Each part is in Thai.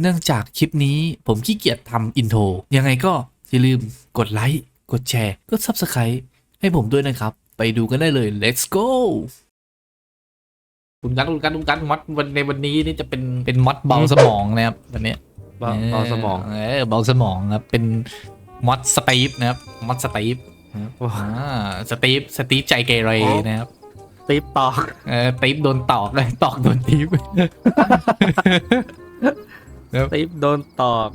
เนื่องจากคลิปนี้ผมขี้เกียจทำอินโทรยังไงก็อย่าลืมกดไลค์ กดแชร์ กด Subscribe ให้ผมด้วยนะครับ ไปดูกันได้เลย let's go คุณกันคุณกันคุณกันมอดวันในวันนี้นี่จะเป็นเป็นมอดเบาสมองนะครับวันเนี้ยเบาเบาสมองเออเบาสมองครับเป็นมอดสตีฟนะครับมอดสตีฟนะครับว้าวอ่าสตีฟสตีฟใจเกเรนะครับติ๊บตอกเออตีฟโดนตอกเลยตอกโดนตีฟ ติ๊บโดนตอก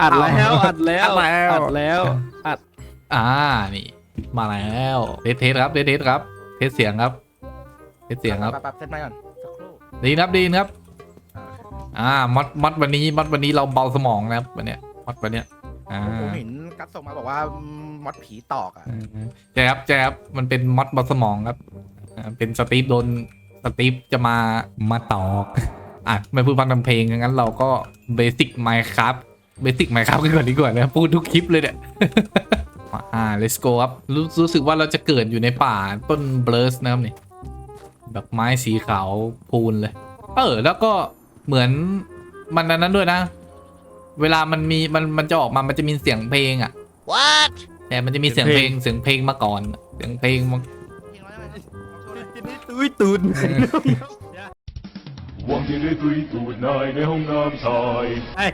อัดแล้วอัดแล้วอัดแล้วอัดแล้วอัดอ่านี่มาแล้วเทสเทสครับเทสเทสครับ เทสเสียงครับ เทสเสียงครับปรับเซตไมค์ก่อนสักครู่ไดีครับไดีครับ อ่ามอดมอดวันนี้มอดวันนี้เราเบาสมองนะครับวันเนี้ยมอดวันเนี้ยอ่าผมเห็นกัดส่งมาบอกว่าอืมมอดผีตอกอะใช่ครับใช่ครับมันเป็นมอดเบาสมองครับอ่าเป็นสตีฟโดนสตีฟจะมามาตอก อะไม่พูดฟังทำเพลงงั้นเราก็เบสิกไมค์ครับเบสิกไมค์ครับกันก่อนดีกว่านะพูดทุกคลิปเลยเนี่ยอ่า let's go ครับรู้รู้สึกว่าเราจะเกิดอยู่ในป่าต้นเบลสนะครับนี่แบบไม้สีขาวพูนเลย เออ แล้วก็เหมือนมันอันนั้นด้วยนะ เวลามันมีมันมันจะออกมามันจะมีเสียงเพลงอะ What แต่มันจะมีเสียงเพลงเสียงเพลงมาก่อน เสียงเพลงมาตุ้ยตุน หวังที่ได้ตุยตูดนายในห้องน้ำชายไอ้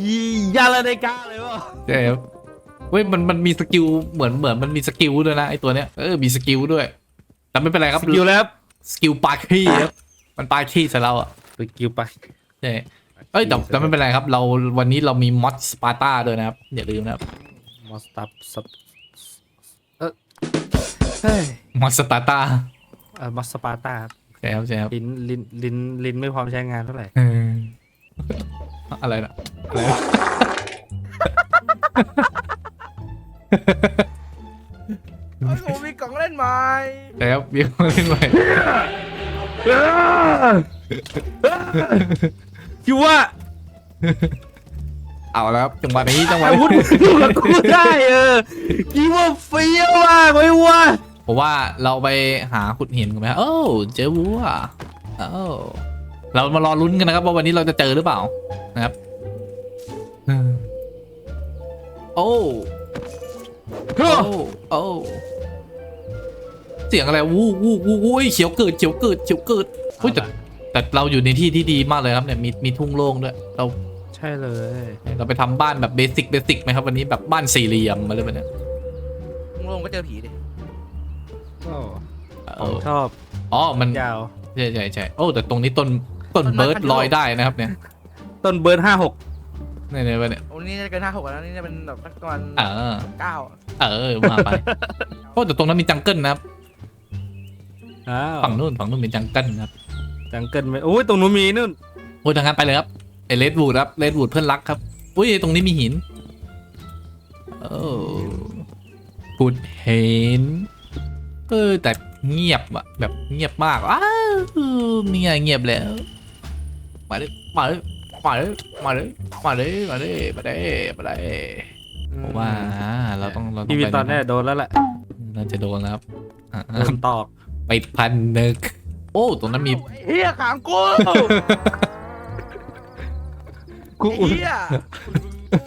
ยี่ยาละในกาเลยวะใช่ครับเว้ยมันมันมีสกิลเหมือนเหมือนมันมีสกิลด้วยนะไอตัวเนี้ยเออมีสกิลด้วยแต่ไม่เป็นไรครับสกิลแล้วครับสกิลปาขี้ครับมันปาขี้ใส่เราอะสกิลไปใช่เอ้ยแต่แต่ไม่เป็นไรครับ เราวันนี้เรามีมอสสปาร์ตาด้วยนะครับอย่าลืมนะครับมอสตับสับเออเฮ้ยมอสสปาร์ตา เออมอสสปาร์ตาใช่ครับใช่ครับลิ้นลิ้นลิ้นลิ้นไม่พร้อมใช้งานเท่าไหร่เอออะไรนะอะไรนะเฮ้ยผมมีกล่องเล่นใหม่ใช่ครับเบี้ยเล่นใหม่คิดว่าเอาแล้วครับจังหวะนี้จังหวะอาวุธนี้อยู่กับกูได้เออคิดว่าเฟี้ยวมากเลยวะ ผมว่าเราไปหาขุดหินกันไหมโอ้าเจอวัวโอ้าเรามารอลุ้นกันนะครับ ว่าวันนี้เราจะเจอหรือเปล่านะครับอืมโอ้โอ้โอ้เสียงอะไรวู้วู้วู้วู้เขียวเกิดเขียวเกิดเขียวเกิดเฮ้ยแต่แต่เราอยู่ในที่ที่ดีมากเลยครับเนี่ยมีมีทุ่งโล่งด้วยเราใช่เลย เราไปทำบ้านแบบเบสิกเบสิกไหมครับวันนี้แบบบ้านสี่เหลี่ยมมาเลยแบบเนี้ยมึงลงก็เจอผีดิ ก็เออชอบอ๋อมันยาวใช่ใช่ใช่โอ้แต่ตรงนี้ต้นต้นเบิร์ดลอยได้นะครับเนี่ย ต้นเบิร์ดห้าหกเนี่ยเนี่ยเนี่ยโอ้นี่จะเกินห้าหกแล้วนี่จะเป็นแบบสักประมาณเออเก้าเออมาไปโอ้แต่ตรงนั้นมีจังเกิลนะครับอ้าวฝั่งนู้นฝั่งนู้นมีจังเกิลนะครับ จังเกิลไหมโอ้ยตรงนู้นมีนู่นโอ้ยทางนั้นไปเลยครับไอเลดวูดครับเลดวูดเพื่อนรักครับอุ้ยตรงนี้มีหินโอ้พูดเห็น เออ แต่เงียบอะแบบเงียบมากอ้าวเนี่ยเงียบแล้ว มาเลยมาเลยมาเลยมาเลยมาเลยมาเลยมาเลยมาเลยผมว่าเราต้องเราต้องพี่วินไปตอนนี้โดนแล้วแหละน่าจะโดนแล้วครับอะโดนตอกไปพันหนึกโอ้ตรงนั้นมีเฮียขางกูกูไอ้เฮียกู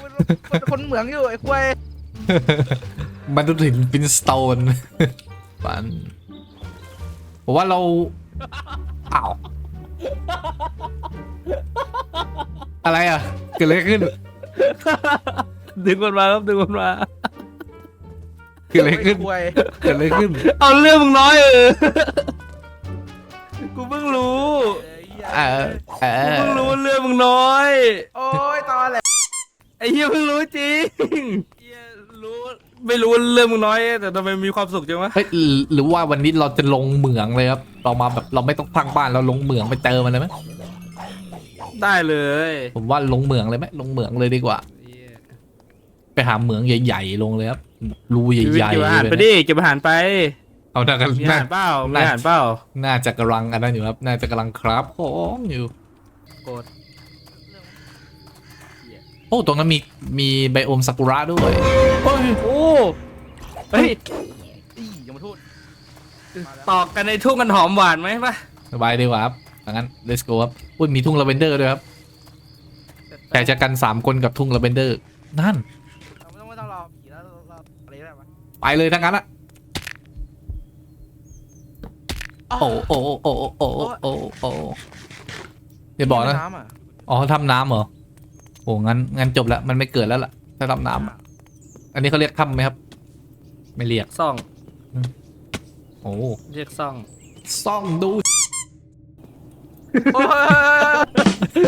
เป็นคนเหมืองอยู่ไอ้ควายมันต้องถึงฟินสโตน ปันผมว่าเราอ้าวอะไรอะ เกิดอะไรขึ้นดึงมันมาครับดึงมันมา เกิดอะไรขึ้นไอ้ควายเกิดอะไรขึ้น เอาเรื่องมึงน้อยเออ กูเพิ่งรู้เออเอกูอเพิ่งรู้ว่าเรื่องมึงน้อย โอ้ยตอนแหละไอ้เฮียเพิ่งรู้จริงเหี้ยรู้ ไม่รู้ว่าเรื่องมึงน้อย แต่ทำไมมีความสุขจังวะเฮ้ยหรือหรือว่าวันนี้เราจะลงเหมืองเลยครับ เรามาแบบเราไม่ต้องพังบ้านเราลงเหมืองไปเจอมันเลยไหมได้เลยผมว่าลงเหมืองเลยไหมลงเหมืองเลยดีกว่า ไปหาเหมืองใหญ่ๆลงเลยครับรูใชีวิตหญ่เก็บอาหารๆไปเลยนะดิเก็บอาหารไปเอาหน้ากันมีอาน่าหารเปล่ามีอาหารเปล่าน่าจะกำลังอันนั้นอยู่ครับ น่าจะกำลังครับของอยู่ กด โอ้ตรงนั้นมีมีไบโอมซากุระด้วยโอ้ยโอ้เฮ้ยยังมาทุ่นตอกกันในทุ่งกันหอมหวานไหมปะสบายดีกว่าครับดังนั้น let's go ครับอุ้ยมีทุ่งลาเวนเดอร์ด้วยครับ แต่จะกันสามคนกับทุ่งลาเวนเดอร์ นั่นไม่ต้องรอผีแล้วอะไรได้ปะไปเลยทั้งนั้นอะโอ้โอ้โอ้โอ้โอ้โอ้โอ้อย่าบอกนะอ๋อทำน้ำเหรอ โอ้งั้นงั้นจบแล้วมันไม่เกิดแล้วล่ะถ้ารับน้ำอันนี้เขาเรียกถ้ำไหมครับ ไม่เรียกซ่องโอ้เรียกซ่องซ่องดู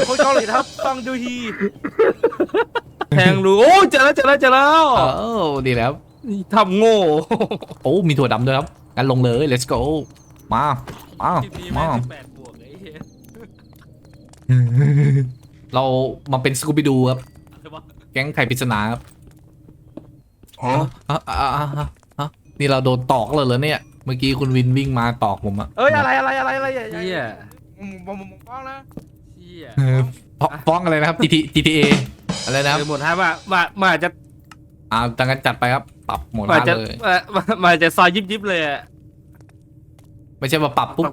โคนเกาหลยครับซ่องดูฮีแทงรู้โอ้เจอแล้วเจอแล้วเจอแล้วเออดีแล้วทำโง่โอ้มีถั่วดำด้วยครับงั้นลงเลย let's go มามามา เรามาเป็นสกูบิดูครับ แก๊งไข่ปริศนาครับฮะอ่อะอะอะนี่เราโดนตอกเลยเหรอเนี่ย เมื่อกี้คุณวินวิ่งมาตอกผมอะเอ้ยอะไรอะไรอะไรอะไรอย่อย่าเชี่ยอืมผมมฟ้องนะเชี่ยเออฟ้องฟ้องอะไรนะครับ GT GTA อะไรนะคเรับหมดฮะว่าว่ามาจะอ่าจังกันจัดไปครับ ปรับหมดเลย มาจะมาจะซอยยิบยิบเลยไม่ใช่มาปรับปุ๊บ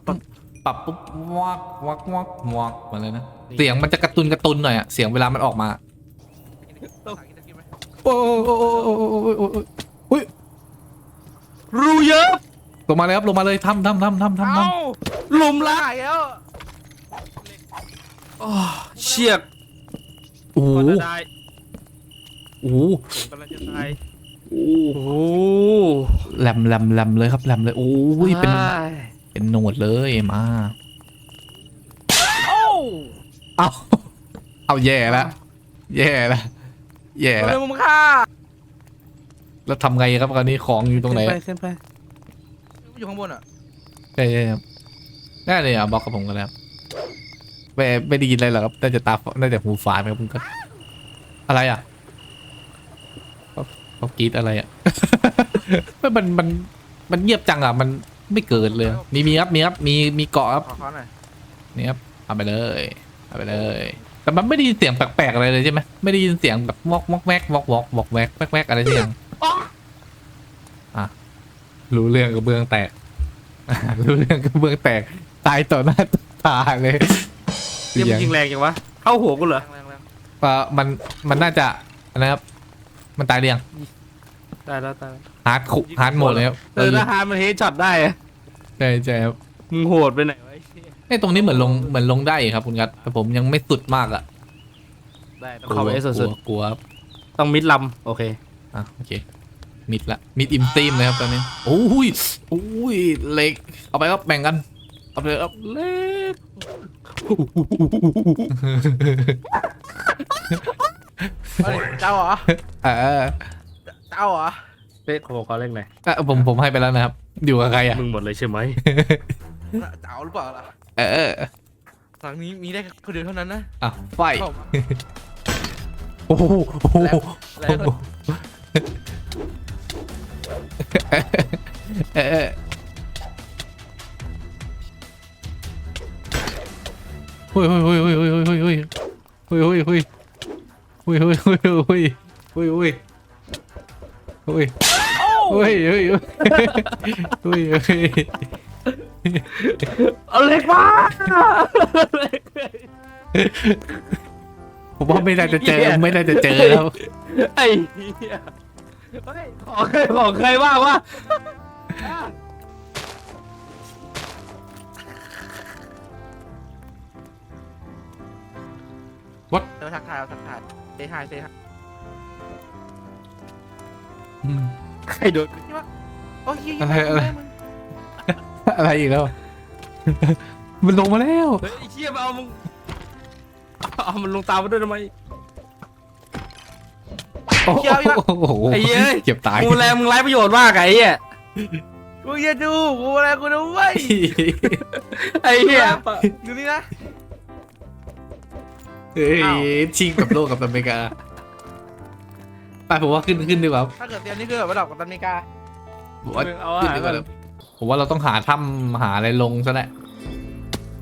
ปรับปุ๊บวักวักวักวักมาเลยนะ เสียงมันจะกระตุนกระตุนหน่อยอะเสียงเวลามันออกมา โอ้โหโอ้โอ้โอ้ยรูเยอะลงมาเลยครับลงมาเลยทำทำทำทำทำทำหลุมรักแล้วโอ้เชียกโอ้โหโอ้โหโอ้โหแหลมแหลมแหลมเลยครับแหลมเลยโอ้ยเป็น เป็นโหนดเลยมาเอาเอาแย่แล้วแย่แล้วแย่แล้วมุมค่าแล้วทำไงครับตอนนี้ของอยู่ตรงไหนขึ้นไปอยู่ข้างบนอะใช่ใช่ครับน่าเลยอะบอกกับผมกันแล้วไม่ไม่ได้ยินอะไรหรอกครับน่าจะตาน่าจะหูฝาดไหมครับคุณก็อะไรอะเขากรีดอะไรอะไม่มันมันมันเงียบจังอะมัน ไม่เกินเลย มีมีครับมีครับมีมีเกาะครับนี่ครับเอาไปเลยเอาไปเลย แต่มันไม่ได้ยินเสียงแปลกๆอะไรเลยใช่ไหมไม่ได้ยินเสียงแบบวอกวอกแวกวอกวอกวอกแวกแวกแวกอะไรเสียงอะรู้เรื่องกระเบื้องแตกรู้เรื่องกระเบื้องแตกตายต่อหน้าตาเลยเสียงยิงแรงจังวะเข้าหัวกูเหรอเออมันมันน่าจะนะครับ มันตายเรียง ตายแล้วตายฮาร์ดคุฮาร์ดหมดแล้วเออถ้าฮาร์ดมันเฮดช็อตได้ใช่ใช่ครับมึงโหดไปไหนไว้ไอตรงนี้เหมือนลงเหมือนลงได้ครับคุณกัดแต่ผมยังไม่สุดมากอะได้ต้องเข้าไอ้สุดๆกลัวครับต้องมิดลำโอเค อะโอเคมิดละมิดอิมตีมนะครับตอนนี้โอ้ยโอ้ยเล็กเอาไปครับแบ่งกันเอาไปครับเล็กเจ้าเหรอเออ เอาเหรอเฮ้ยขอขอเล่นหน่อยอะผมผมให้ไปแล้วนะครับ อยู่กับใครอะมึงหมดเลยใช่ไหมจะเอาหรือเปล่าล่ะเออหลังนี้มีได้คนเดียวเท่านั้นนะอะไฟโอ้โหาโอ้โหโอ้โหแล้วแล้วเออเออเฮ้ยเฮ้ยเฮ้ยเฮ้ยเฮ้ยเฮ้ยเฮ้ยเฮ้ยเฮ้ยเฮ้ยเฮ้ยเฮ้ยเฮ้ยเฮ้ยเฮ้ย อุ้ยเฮ้ยเฮ้ยเฮ้ยอุ้ยเอาเล็กมาผมว่าไม่น่าจะเจอไม่น่าจะเจอแล้วไอ้เหี้ยเฮ้ยของใครของใครว่าว่าวัดเราทักทายเราทักทายเซฮายเซฮาย อืม ใครโดนโอ้ยเหี้ยอะไรอะไรมึงอะไรอีกแล้ว มันลงมาแล้ว เฮ้ยไอ้เชี่ยมาเอามึงเอามันลงตามมาด้วยทำไม โอ้โหไอ้เหี้ย เจ็บตายกูแลมึงไร้ประโยชน์มากไอ้เหี้ยกูจะดูกูอะไรกูด้วยไอ้เหี้ยดูนี่นะ เฮ้ยชิงกับโลกกับอเมริกา ไปผมว่าขึ้นขึ้นดีกว่าถ้าเกิดเตรียมนี่คือแบบระดับกับตันอเมริกาผมว่าเอาขึ้นหาดีกก่อว่านผมว่าเราต้องหาถ้ำหาอะไรลงซะแหละ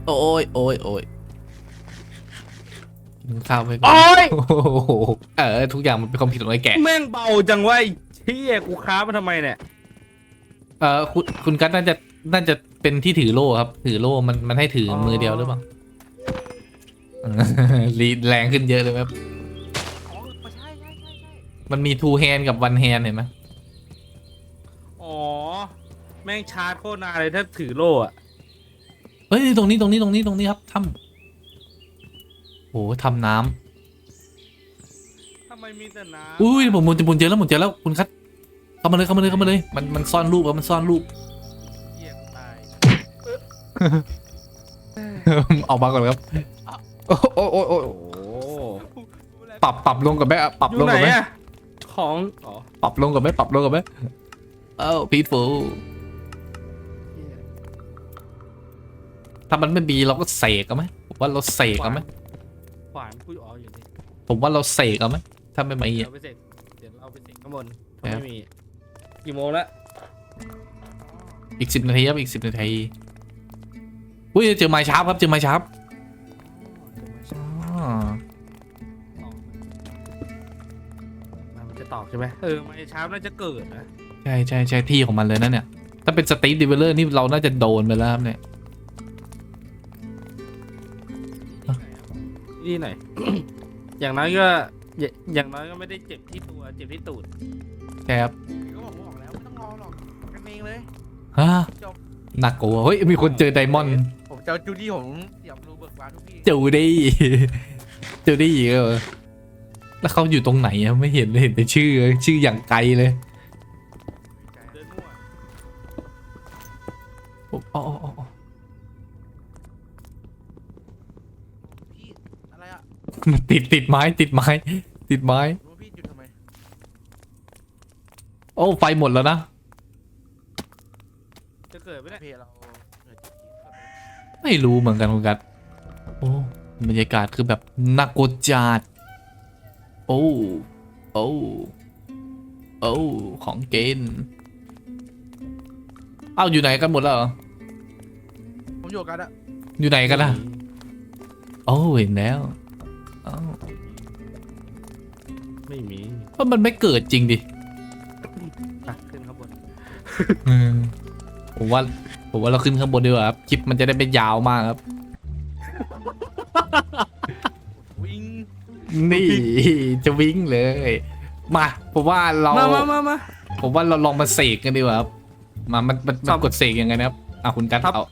โอ้ยโอ้ยโอ้ยกินข้าวไปก่อนโอ้ยโอ้โหเออทุกอย่างมันเป็นความผิดของไอ้แกะแม่งเบาจังวะไอ้เชี่ยกูค้ามันทำไมเนี่ยเออคุณคุณกัตน่าจะน่าจะเป็นที่ถือโล่ครับ ถือโล่มันมันให้ถือออมือเดียวหรือเปล่ารีแรงขึ้นเยอะเลยครับอ๋อใช่ใช่ใช่ใช่มันมี two hand กับ one hand เห็นไหมอ๋อ แม่งชาร์จโคตรนานเลยถ้าถือโล่อะเฮ้ยตรงนี้ตรงนี้ตรงนี้ตรงนี้ครับถ้ำโอ้ทำน้ำทำไมมีแต่น้ำอุ้ยผมผมผมเจอแล้วผมเจอแล้วคุณคัดเข้ามาเลยเข้ามาเลยเข้ามาเลยมันมันซ่อนรูปครับมันซ่อนรูป เหี้ยกูตายออกมาก่อนครับ โอ้โอ้โอ้โอ้โอ้ปรับปรับลงกับแม่ปรับอยู่ลงไหนกับแม่อะ ของอ๋อปรับลงกับแม่ปรับลงกับแม่เอ้าพีทฟูถ้ามันไม่มีเราก็เสกกันไหมผมว่าเราเสกกันไหมขวานกูอ๋ออยู่นี่ผมว่าเราเสกกันไหมถ้าไม่มีเดี๋ยอะวไปเสร็จเดี๋ยวเราไปเสร็จข้างบนครัถ้าบไม่มีกี่โมงแล้วอีกสิบนาทีครับอีกสิบนาที อุ้ยเจอไม้ชาร์ปครับเจอไม้ชาร์ป ช่ไหมเออไม่เช้าน่าจะเกิดนะใช่ใช่ใช่ที่ของมันเลยนะเนี่ย ถ้าเป็นสตีฟดิเวลเลอร์นี่เราน่าจะโดนไปแล้วครับเนี่ยนี่ไหน อย่างน้อยก็อย่าอย่างน้อยก็ไม่ได้เจ็บที่ตัวเจ็บที่ตูดใช่ครับก็บอกบอกแล้วไม่ต้องรอหรอกกันเองเลยฮะหนักกว่าเฮ้ยมีคนเจอไดมอนด์ผมจะเอาจูดี้ผมเสียบรูเบิกบานทุกทีจูดี้จูดี้เออ แล้วเขาอยู่ตรงไหนอะไม่เห็นเลยเห็นแต่ชื่อ ชื่ออย่างไกลเลยเดินมั่วผมอ๋ออ๋ออ๋อพี่อะไรอะติดติดไม้ติดไม้ ติดไม้ รู้พี่หยุดทำไมโอ้ไฟหมดแล้วนะ จะเกิดไม่ได้เพเราเหนื่อยจริงๆไม่รู้เหมือนกันคุณกัดโอ้บรรยากาศคือแบบนักโกจาด โอ้โอ้โอ้ของเกณฑ์เอ้าอยู่ไหนกันหมดแล้วเหรอผมอยู่กันอะอยู่ไหนกันล่ะโอ้เห็นแล้วอ้าวไม่มีว่ามันไม่เกิดจริงดิอะขึ้นข้างบนอืมผมว่าผมว่าเราขึ้นข้างบนดีกว่าครับคลิปมันจะได้ไม่ยาวมากครับวิ่ง นี่จะวิ่งเลย มาผมว่าเรามามามามาผมว่าเราลองมาเสกกันดีกว่าครับมามันมันครัมันบกดเสกยังไงนะครับอะคุณกันครับเอา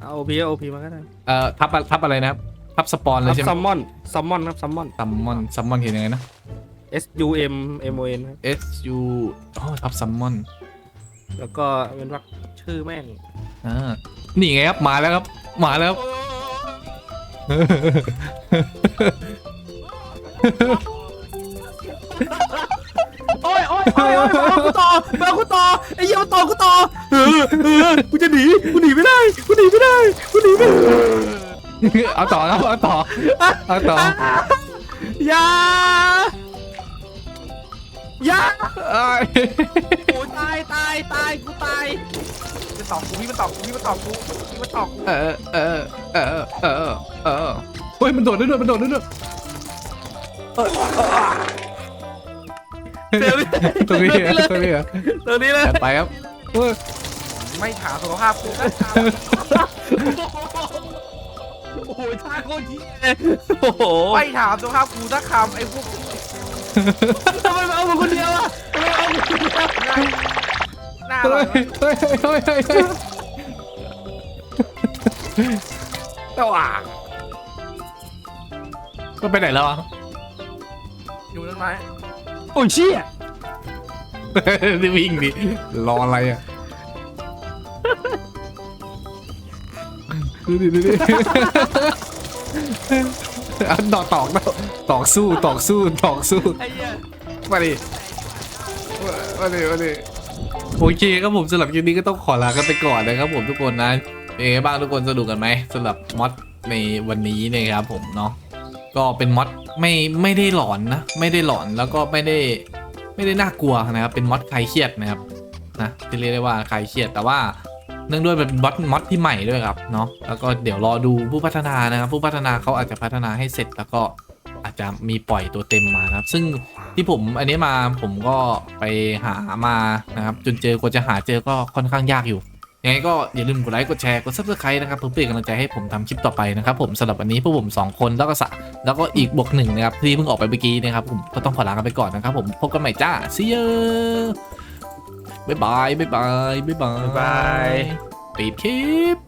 เอาโอพีโอพีมาก็ได้เอ่อทับอะทับอะไรนะครับทับสปอนเลยใช่ไหมซัมมอนซัมมอนครับซัมมอนซัมมอนซัมมอนเห็นยังไงนะ S U M M O N ครับ S U อ๋อทับซัมมอนแล้วก็เป็นว่าชื่อแม่งอ่านี่ไงครับมาแล้วครับมาแล้วครับ โอ้ยโอ้ยโอ้ยโอ้ยมากูต่อมากูต่อไอ้เหี้ยมาต่อกูต่อเออเออกูจะหนีกูหนีไม่ได้กูหนีไม่ได้กูหนีไม่ได้เอาต่อครับเอาต่อเอาต่ออย่าอย่าเอ้ยโอ้ยตายตายตายกูตายมันตอบกูพี่มันตอบกูพี่มันตอบกูพี่มันตอบกูเออเออเออเออเออเฮ้ยมันโดดได้ด้วยมันโดดได้ด้วย เดี๋ยวนี้ตรงนี้เหรอตรงนี้เหรอตรงนี้เลยจัดไปครับเฮ้ยไม่ถามสุขภาพกูนะถามโอ้โหท่าโคตรเหี้โอ้โหไม่ถามสุขภาพกูสักคำไอ้พวกทำไมมาเอามาคนเดียวอะทำไมเอาคนเดียวหน้าเฮ้เรายเฮ้ยเฮ้ยเฮ้ยเฮ้ยตว่างก็ไปไหนแล้วอะ อยู่ตรงไหนโอ้ยเชี่ยนี่วิ่งดิรออะไรอะดูดิดูดิอันดอกตอกแล้วตอกสู้ตอกสู้ตอกสู้ไอ้เหี้ยมาดิมาดิมาดิโอเคครับผมสำหรับคลิปนี้ก็ต้องขอลากันไปก่อนนะครับผมทุกคนนะเป็นไงบ้างทุกคนสนุกกันไหมสำหรับมอดในวันนี้เนะครับผมเนาะ ก็เป็นมอดไม่ไม่ได้หลอนนะ ไม่ได้หลอนแล้วก็ไม่ได้ไม่ได้น่ากลัวนะครับ เป็นมอดคลายเครียดนะครับนะที่เรียกได้ว่าคลายเครียดแต่ว่าเนื่องด้วยเป็นมอดมอดที่ใหม่ด้วยครับเนาะแล้วก็เดี๋ยวรอดูผู้พัฒนานะครับผู้พัฒนาเขาอาจจะพัฒนาให้เสร็จแล้วก็อาจจะมีปล่อยตัวเต็มมานะครับ ซึ่งที่ผมอันนี้มาผมก็ไปหามานะครับ จนเจอกว่าจะหาเจอก็ค่อนข้างยากอยู่ ยังไงก็อย่าลืมกดไลค์กดแชร์กด subscribe นะครับเพื่อเป็นกำลังใจให้ผมทำคลิปต่อไปนะครับผมสำหรับวันนี้พวกผม 2 คนแล้วก็สะแล้วก็อีกบวกหนึ่งนะครับที่เพิ่งออกไปเมื่อกี้นะครับผมก็ต้องขอลากันไปก่อนนะครับผมพบกันใหม่จ้า see you บ๊ายบายบ๊ายบายบ๊ายบายบ๊ายบายปิดคลิป